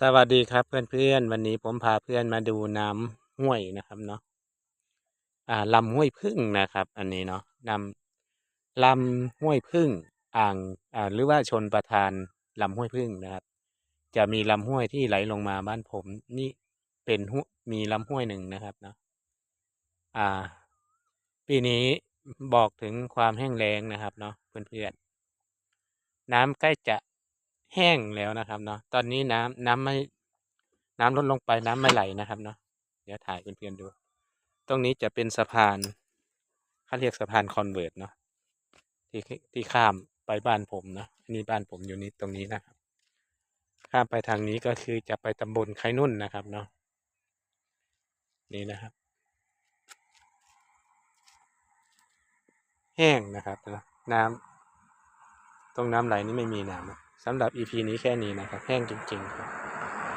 สวัสดีครับเพื่อนๆ วันนี้ผมพาเพื่อนมาดูน้ำห้วยนะครับเนาะอ่าลำห้วยพึ่งนะครับ อันนี้เนาะลำลำห้วยพึ่งอ่างอ่าหรือว่าชนประทานลำห้วยพึ่งนะครับ จะมีลำห้วยที่ไหลลงมาบ้านผมนี่เป็นห้วยมีลำห้วยหนึ่งนะครับเนาะอ่า ปีนี้บอกถึงความแห้งแล้งนะครับเนาะเพื่อนๆน้ำใกล้จะ แห้งแล้วนะครับเนาะตอนนี้น้ำน้ำไม่ น้ำลดลงไปน้ำไม่ไหลนะครับเนาะเดี๋ยวถ่ายเพื่อนๆดู ตรงนี้จะเป็นสะพานเขาเรียกสะพานคอนเวิร์ตเนาะที่ที่ข้ามไปบ้านผมเนาะนี่บ้านผมอยู่นี้ตรงนี้นะครับ ข้ามไปทางนี้ก็คือจะไปตำบลไคนุ่นนะครับเนาะนี่นะครับ แห้งนะครับนะน้ำตรงน้ำไหลนี่ไม่มีน้ำนะ สำหรับ EP นี้แค่นี้นะครับ แห้งจริงๆครับ